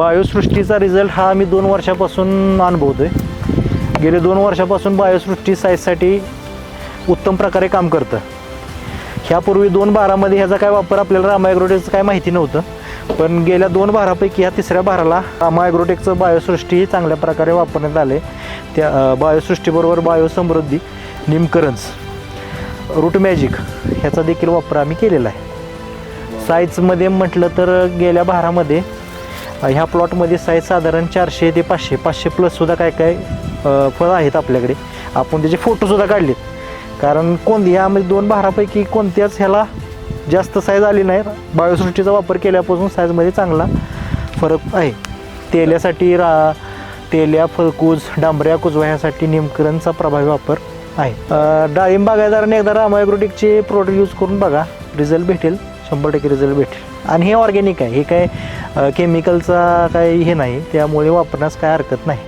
बायोसृष्टीचा result हा आम्ही दोन वर्षापासून अनुभवतो आहे गेले दोन वर्षापासून बायोसृष्टी साईजसाठी उत्तम प्रकारे काम करतं. ह्यापूर्वी दोन बारामध्ये ह्याचा काय वापर आपल्याला रामायग्रोटेकचं काय माहिती नव्हतं. पण गेल्या दोन बारापैकी ह्या तिसऱ्या बाराला रामायग्रोटेकचं बायोसृष्टी चांगल्या प्रकारे वापरण्यात आले. त्या बायोसृष्टीबरोबर बायोसमृद्धी निमकरंज रूट मॅजिक ह्याचा देखील वापर आम्ही केलेला आहे. साईजमध्ये म्हटलं तर गेल्या भारामध्ये ह्या प्लॉटमध्ये साईज साधारण चारशे ते पाचशे पाचशे प्लससुद्धा काय काय फळं आहेत आपल्याकडे. आपण त्याचे फोटोसुद्धा काढलेत. कारण कोणती यामध्ये दोन बारापैकी कोणत्याच ह्याला जास्त साईज आली नाही बायोसृष्टीचा वापर केल्यापासून साईजमध्ये चांगला फरक आहे. तेल्यासाठी रा तेल्या फळकूज डांबऱ्या कुजवा ह्यासाठी निमकरणचा प्रभावी वापर आहे. डाळिंब बागायदाराने एकदा रामायग्रोटिकचे प्रोडक्ट यूज करून बघा. रिझल्ट भेटेल. शंभर टक्के रिझल्ट भेटेल. आणि हे ऑर्गॅनिक आहे. हे काय केमिकलचा काही हे नाही त्यामुळे वापरण्यास काय हरकत नाही.